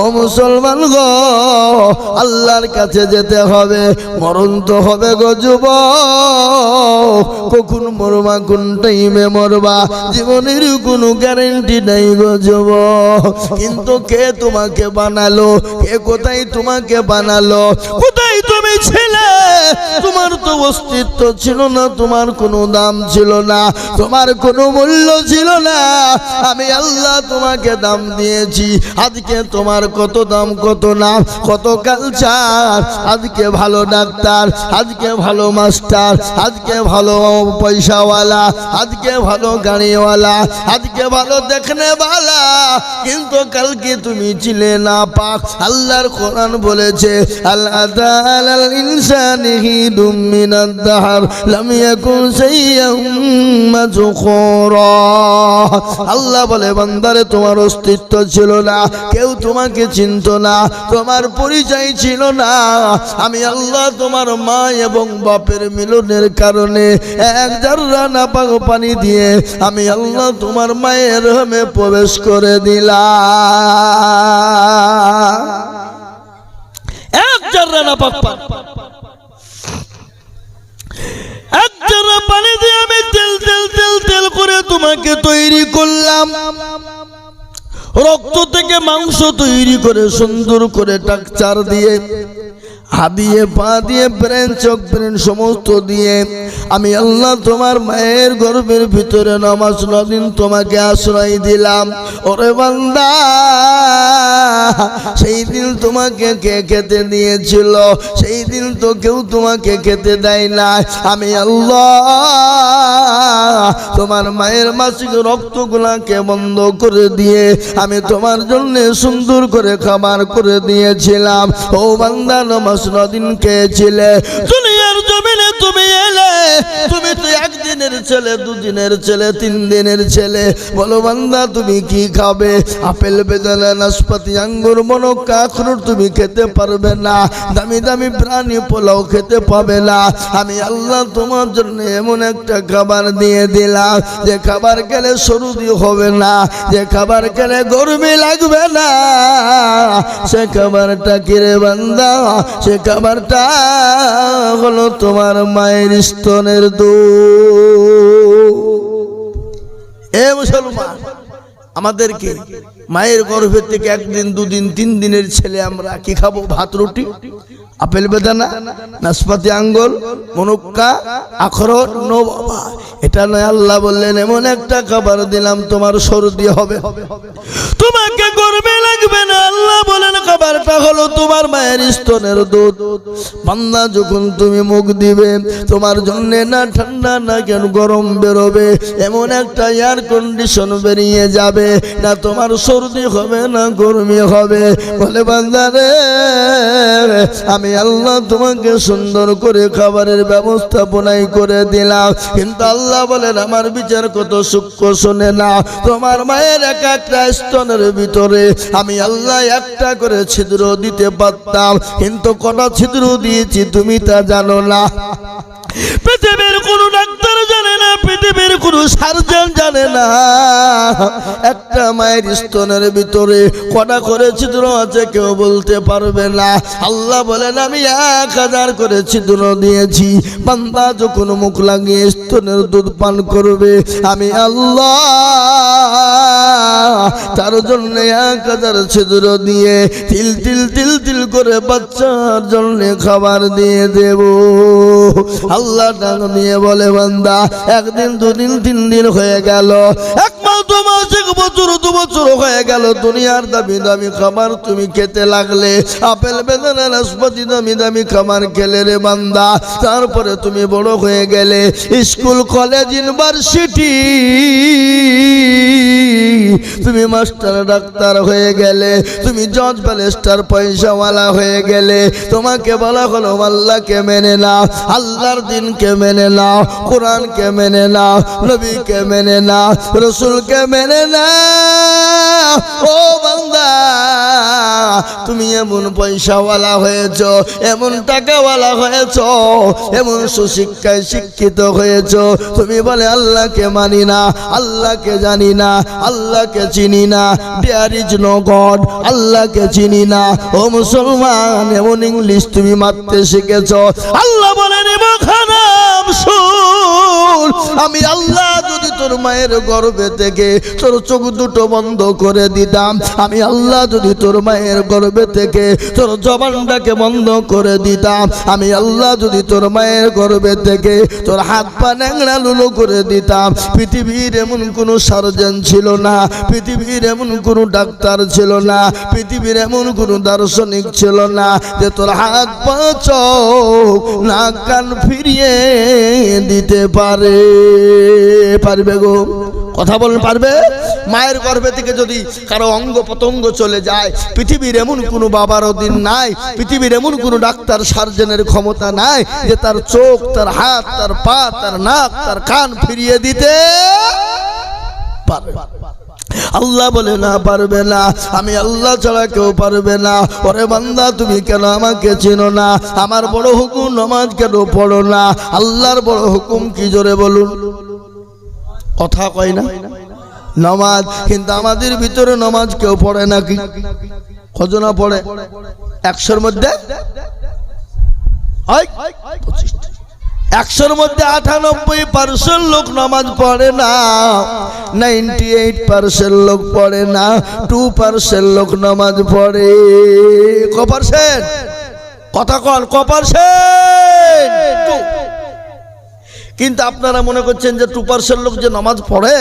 ও মুসলমান গো, আল্লাহর কাছে যেতে হবে, মরণ তো হবে গো যুব কখন মরবা, কোন টাইমে মরবা, জীবনের কোনো গ্যারেন্টি নাই গো যুব কিন্তু কে তোমাকে বানালো, কে কোথায় তোমাকে বানালো, কোথায় তুমি ছিলে? তোমার তো অস্তিত্ব ছিল না, তোমার কোনো দাম ছিল না, তোমার কোনো মূল্য ছিল না। আমি আল্লাহ তোমাকে দাম দিয়েছি, আজকে তোমার কত দাম, কত নাম, কত কালচার আজকে ভালো ডাক্তার, আজকে ভালো মাস্টার, আজকে ভালো পয়সাওয়ালা, আজকে ভালো গাড়িওয়ালা, আজকে ভালো দেখনে বালা কিন্তু কালকে তুমি ছিলে না পাক, আল্লাহর কোরআন বলেছে, আল্লাহ আল্লাহ বলে, বান্দারে, তোমার অস্তিত্ব ছিল না। কেউ তোমাকে চিনত না, তোমার পরিচয় ছিল না। আমি আল্লাহ তোমার মা এবং বাপের মিলনের কারণে এক জাররা নাপাক পানি দিয়ে আমি আল্লাহ তোমার মায়ের রহমে প্রবেশ করে দিলাম। এক জাররা নাপাক পানি। এক পানি দিয়ে আমি তেল তেল তেল তেল করে তোমাকে তৈরি করলাম। রক্ত থেকে মাংস তৈরি করে সুন্দর করে টাকচার দিয়ে হা দিয়ে, পা দিয়ে, ব্রেন, চোখ, ব্রেন সমস্ত দিয়ে, আমি আল্লাহ তোমার মায়ের গর্ভের ভিতরে নামাজ নদিন তোমাকে আশ্রয় দিলাম। ওরে বান্দা, সেই দিন তোমাকে কে খেতে দিয়েছিল? সেই দিন তো কেউ তোমাকে খেতে দেয় না আমি আল্লাহ তোমার মায়ের মাসিক রক্তগুলাকে বন্ধ করে দিয়ে আমি তোমার জন্য সুন্দর করে খাবার করে দিয়েছিলাম। ও বান্দা নমাস নদিন খেয়েছিলে দুনিয়ার জমিনে তুমি এলে, তুমি তো ছেলে দুদিনের ছেলে, তিন দিনের ছেলে। বলো বান্দা, তুমি কি খাবে? আপেল বেদানা, নাশপাতি, আঙ্গুর, মনক্কা, আখরোট তুমি খেতে পারবে না। দামি দামি প্রাণী পোলাও খেতে পাবে না। আমি আল্লাহ তোমার জন্য এমন একটা খাবার দিয়ে দিলাম। যে খাবার খেলে সরুদি হবে না, যে খাবার খেলে গরমি লাগবে না। সে খাবারটা কিরে বান্দা? সে খাবারটা হলো তোমার মায়ের স্তনের দুধ। মুসলমান। আমাদেরকে মায়ের গর্ভের থেকে একদিন, দুদিন, তিন দিনের ছেলে আমরা কি খাব? ভাত, রুটি? আপেল বেদানা? নাশপাতি আঙ্গুল মনুক্কা? আখরোট? নো বাবা। এটা নয়, আল্লাহ বললেন, এমন একটা খাবার দিলাম, তোমার সর্দি হবে। তোমাকে লাগবে না আল্লাহ বলেন, খাবারটা হলো তোমার মায়ের স্তনের দুধ। বান্দা যখন তুমি মুখ দিবে, তোমার জন্য না ঠান্ডা, না কেন গরম বেরোবে, এমন একটা এয়ার কন্ডিশন বেরিয়ে যাবে, না তোমার সর্দি হবে, না গরমি হবে। বলে, বান্দা রে, আমি আল্লাহ তোমাকে সুন্দর করে খাবারের ব্যবস্থাপনাই করে দিলাম। কিন্তু আল্লাহ বলেন, আমার বিচার কত সূক্ষ্ম শোনে না, তোমার মায়ের এক একটা স্তনের ভিতরে আমি আল্লাহ একটা করে ছিদ্র দিতে পারতাম। কিন্তু কটা ছিদ্র দিয়েছি তুমি তা জানো না। পৃথিবীর কোন ডাক্তার জানে না, পৃথিবীর কোন সার্জন জানে না। একটা মায়ের স্তনের ভিতরে কটা করে ছিদ্র আছে কেউ বলতে পারবে না। আল্লাহ বলেন, আমি এক হাজার করে ছিদ্র দিয়েছি। বান্দা যখন মুখ লাগিয়ে স্তনের দুধ পান করবে, আমি আল্লাহ তার জন্য এক হাজার ছিদ্র দিয়ে তিল তিল তিল তিল করে বাচ্চার জন্য খাবার দিয়ে দেব। আল্লাহ ডাক নিয়ে বলে, বান্দা, একদিন, দুদিন, তিন দিন হয়ে গেল। এক বছর, দু বছর হয়ে গেল। দুনিয়ার দামি দামি খাবার তুমি খেতে লাগলে। আপেল দামি দামি খাবার খেলে রে বান্দা। তারপরে তুমি বড় হয়ে গেলে। স্কুল, কলেজ, ইউনিভার্সিটি তুমি মাস্টার, ডাক্তার হয়ে গেলে, তুমি জজ ব্যালেস্টার পয়সাওয়ালা হয়ে গেলে, তোমাকে বলা হলো আল্লাহকে মেনে নাও, আল্লাহর দিনকে মেনে নাও, কোরআনকে মেনে নাও, নবীকে মেনে নাও, রসুলকে মেনে নাও। ও বান্দা তুমি এমন পয়সাওয়ালা হয়েছ, এমন টাকাওয়ালা হয়েছ, এমন সুশিক্ষায় শিক্ষিত হয়েছ। তুমি বলে, আল্লাহকে মানি না, আল্লাহকে জানি না, আল্লাহকে চিনি না। দেয়ার ইজ নো গড আল্লাহকে চিনি না। ও মুসলমান, এমন ইংলিশ তুমি মারতে শিখেছ। আল্লাহ বলেন আমি আল্লাহ তোর মায়ের গর্ভে থেকে তোর চোখ দুটো বন্ধ করে দিতাম। আমি আল্লাহ যদি তোর মায়ের গর্ভে থেকে তোর জবানটাকে বন্ধ করে দিতাম। আমি আল্লাহ যদি তোর মায়ের গর্ভে থেকে তোর হাত পা ন্যাংরা লুলো করে দিতাম। পৃথিবীর এমন কোনো সার্জন ছিল না, পৃথিবীর এমন কোনো ডাক্তার ছিল না, পৃথিবীর এমন কোনো দার্শনিক ছিল না যে তোর হাত পা, চোখ, নাক, কান ফিরিয়ে দিতে পারে। পারবে গো। কথা বলেন পারবে? মায়ের গর্ভে থেকে যদি কারও অঙ্গ পতঙ্গ চলে যায়, পৃথিবীর এমন কোনো বাবারও দিন নাই, পৃথিবীর এমন কোনো ডাক্তার, সার্জনের ক্ষমতা নাই যে তার চোখ, তার হাত, তার পা, তার নাক, তার কান ফিরিয়ে দিতে পারবে। আল্লাহ বলে, না, পারবে না। আমি আল্লাহ ছাড়া কেউ পারবে না। ওরে বান্দা, তুমি কেন আমাকে চেনো না? আমার বড় হুকুম, নমাজ কেন পড়ো না? আল্লাহর বড় হুকুম কি জোরে বলুন? কথা কয় না? নমাজ, কিন্তু আমাদের ভিতরে নমাজ কেউ পড়ে নাকি? কজনা পড়ে? একশোর মধ্যে? একশোর মধ্যে আটানব্বই পার্সেন্ট লোক নামাজ পড়ে না, নাইনটি এইট পার্সেন্ট লোক পড়ে না, টু পার্সেন্ট লোক নামাজ পড়ে। ক পার্সেন্ট কথা কন ক পার্সেন্ট কিন্তু আপনারা মনে করছেন যে টু পার্সেন্ট লোক যে নামাজ পড়ে,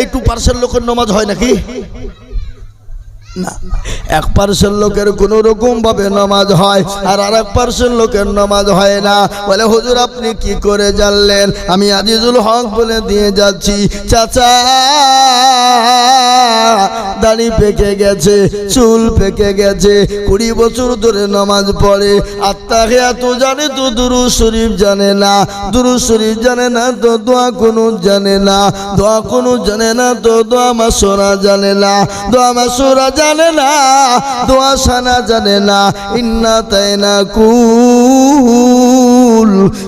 এই টু পার্সেন্ট লোকের নামাজ হয় নাকি? না। এক পার্সেন্ট লোকের কোন রকম ভাবে নামাজ হয় আর আর এক পার্সেন্ট লোকের নামাজ হয় না। বলে, হুজুর, আপনি কি করে জানলেন? আমি আজিজুল হক বলে দিয়ে যাচ্ছি। চাচা, দাড়ি পেকে গেছে, চুল পেকে গেছে, কুড়ি বছর ধরে নামাজ পড়ে। আত্মাকে এত জানে তো দুরু শরীফ জানে না। দুরু শরীফ জানে না তো, দোয়া কোনো জানে না। দোয়া কোনো জানে না তো, দোয়া মাসোরা জানে না। দোয়া মাসোরা জানে না, দোয়া সানা জানে না, ইন্না তাই না কুল।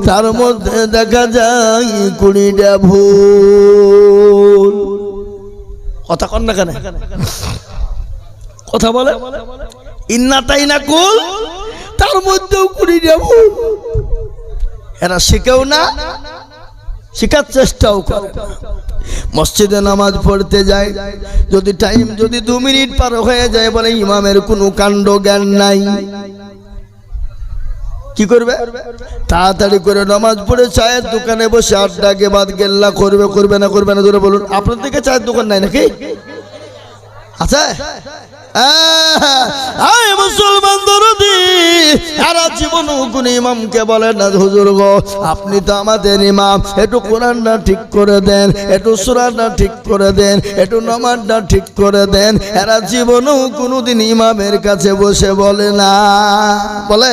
তার মধ্যে দেখা যায় কুড়িটা ভুল। কথা কন না কেন? কথা বলে? ইন্না তাই না কুল, তার মধ্যেও কুড়িটা ভুল। এরা শিখেও না, শেখার চেষ্টাও করে। মসজিদে নামাজ পড়তে যায়। যদি টাইম যদি দু মিনিট পার হয়ে যায় বলে ইমামের কোনো কাণ্ড জ্ঞান নাই। কি করবে? তাড়াতাড়ি করে নামাজ পড়ে চায়ের দোকানে বসে আড্ডা বাদ গেল্লা করবে করবে না করবে না ধরে বলুন। আপনার থেকে চায়ের দোকান নাই নাকি? আছে? মুসলমান দরদি সারা জীবন না আপনি তো আমাদের ইমাম। একটু কোরআনটা ঠিক করে দেন, একটু সুরানটা ঠিক করে দেন, একটু নমাজটা ঠিক করে দেন, এরা জীবনও কোনোদিন ইমামের কাছে বসে বলে না। বলে?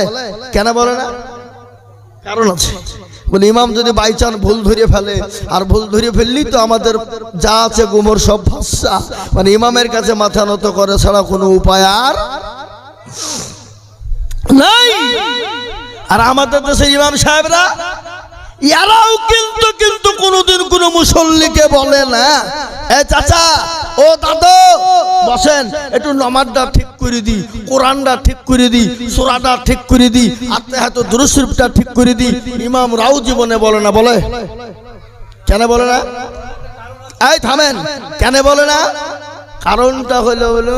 কেন বলে না? কারণ আছে। বলে, ইমাম যদি বাই ভুল ধরে ফেলে, আর ভুল ধরে ফেললি তো আমাদের যা আছে গুমর সব ভাষা মানে ইমামের কাছে মাথা নত করে ছাড়া কোনো উপায় আর নাই। আর আমাদের দেশের ইমাম সাহেবরা এরাও কিন্তু কিন্তু কোনোদিন কোনো মুসল্লিকে বলে না। এ চাচা ও দাদু, বসেন, একটু নমাজটা ঠিক করে দি, কোরআনটা ঠিক করে দি, সোরাটা ঠিক করে দি আত্মে হাত দুরুশরীফটা ঠিক করে দি। ইমাম রাও জীবনে বলে না, বলে? কেন বলে না? এই থামেন, কেন বলে না? কারণটা হলো হলো,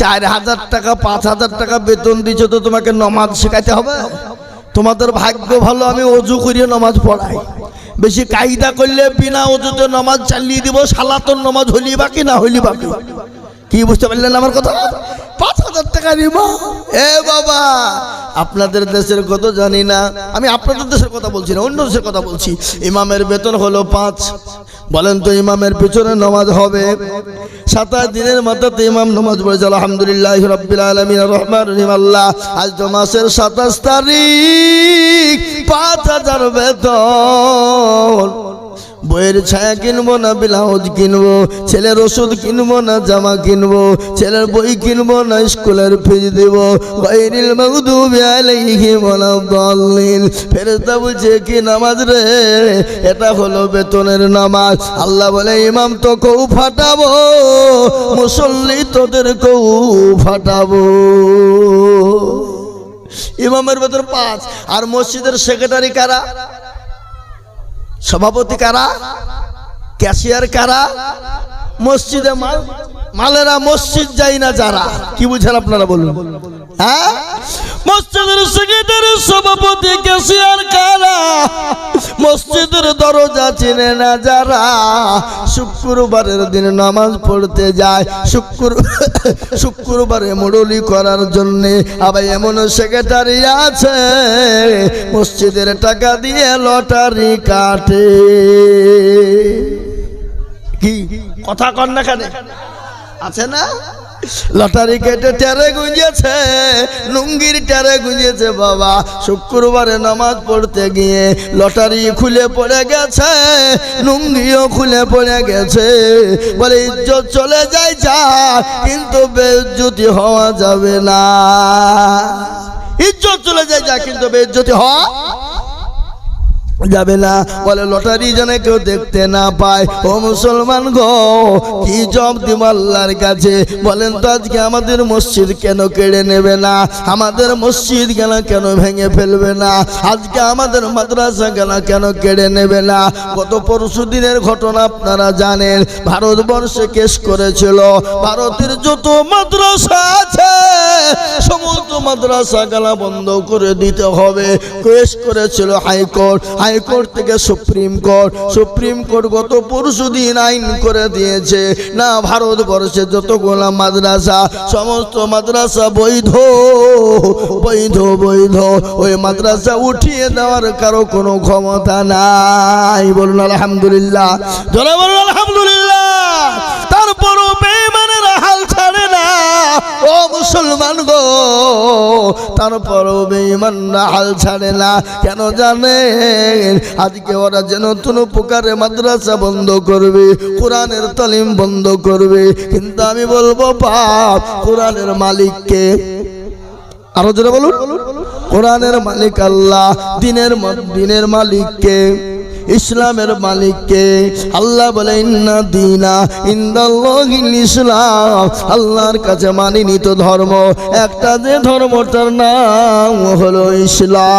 চার হাজার টাকা, পাঁচ হাজার টাকা বেতন দিচ্ছ তো তোমাকে নমাজ শেখাইতে হবে। তোমাদের ভাগ্য ভালো, আমি অজু করিয়ে নমাজ পড়াই। বেশি কায়দা করলে বিনা অজুতে নমাজ চালিয়ে দিব, সালাতন নমাজ হলি বাকি না হলি বাকি কি বুঝতে পারলেন আমার কথা? পাঁচ হাজার টাকা নিবা। এ বাবা আপনাদের দেশের কত জানি না। আমি আপনাদের দেশের কথা বলছি না অন্য দেশের কথা বলছি। ইমামের বেতন হলো পাঁচ। বলেন তো ইমামের পিছনে নমাজ হবে। সাতাশ দিনের মাথাতে ইমাম নমাজ পড়েছে। আলহামদুলিল্লাহ রব্বিল আলমিন রহমান রহিম আল্লাহ। আজ তো মাসের সাতাশ তারিখ। পাঁচ হাজার বেতন। বইয়ের ছায়া কিনবো না ব্লাউজ কিনবো, ছেলের ওষুধ কিনবো না জামা কিনবো, ছেলের বই কিনবো না স্কুলের ফিজ দেব। বাইরিল মাগদুবি আলাইহিম ওয়ালাদ-দাল্লিন। ফেরেশতা বলছে, কি নামাজ রে? এটা হলো বেতনের নামাজ। আল্লাহ বলে, ইমাম তো কৌ ফাটাবো মুসল্লি তোদের কৌ ফাটাবো ইমামের ভেতর পাঁচ, আর মসজিদের সেক্রেটারি কারা? সভাপতি কারা? ক্যাশিয়ার কারা? মসজিদে মাল মালেরা মসজিদ যাই না যারা। কি বুঝেন আপনারা বলুন? হ্যাঁ? মসজিদের সেক্রেটারি সভাপতি ক্যাশিয়ার কারা মসজিদের দরজা চিনে না যারা, শুক্রবারের দিন নামাজ পড়তে যায়। শুক্র শুক্রবারে মুরলি করার জন্যে আবার এমন সেক্রেটারি আছে। মসজিদের টাকা দিয়ে লটারি কাটে। কি? কথা কন না আছে না? লটারি কেটে টেরে গুঁজেছে, লুঙ্গির টেরে গুঁজেছে বাবা। শুক্রবারে নামাজ পড়তে গিয়ে লটারি খুলে পড়ে গেছে, লুঙ্গিও খুলে পড়ে গেছে। বলে, ইজ্জত চলে যায় যা, কিন্তু বেজ্জতি হওয়া যাবে না। ইজ্জত চলে যায় যা, কিন্তু বেজ্জতি হওয়া যাবে না। বলে, লটারি যেন কেউ দেখতে না পায়। ও মুসলমান গো, কি জব দিব আল্লাহর কাছে? বলেন তো, আজকে আমাদের মসজিদ কেন কেড়ে নেবে না? আমাদের মসজিদ কেন কেন ভেঙে ফেলবে না? আজকে আমাদের মাদ্রাসা কেন কেন কেড়ে নেবে না? গত পরশু দিনের ঘটনা আপনারা জানেন। ভারতবর্ষে কেস করেছিল। ভারতের যত মাদ্রাসা আছে, সমস্ত মাদ্রাসা গালা বন্ধ করে দিতে হবে। কেস করেছিল হাইকোর্ট। হাইকোর্ট থেকে সুপ্রিম কোর্ট সুপ্রিম কোর্ট গত পরশু দিন আইন করে দিয়েছে। না, ভারতবর্ষে যতগুলা মাদ্রাসা, সমস্ত মাদ্রাসা বৈধ বৈধ বৈধ। ওই মাদ্রাসা উঠিয়ে দেওয়ার কারও কোনো ক্ষমতা নাই। বলুন, আলহামদুলিল্লাহ। জোরে বলুন, আলহামদুলিল্লাহ। তারপরও বেমানের হাল ছাড়ে। ও মুসলমান গো, তারপরও বেঈমানরা হাল ছাড়ে না। কেন জানেন? আজকে ওরা যে নতুন প্রকারে মাদ্রাসা বন্ধ করবে, কোরআনের তালিম বন্ধ করবে। কিন্তু আমি বলব পাপ কোরআনের মালিককে। আরও জোরে বলুন। কোরআনের মালিক আল্লাহ, দিনের দিনের মালিককে। ইসলামের মালিককে আল্লাহ বলে, ইন্না দিনা ইন্দাল্লাহিল ইসলাম। আল্লাহর কাছে মানিনিত ধর্ম, একটা যে ধর্মটার নাম হলো ইসলাম।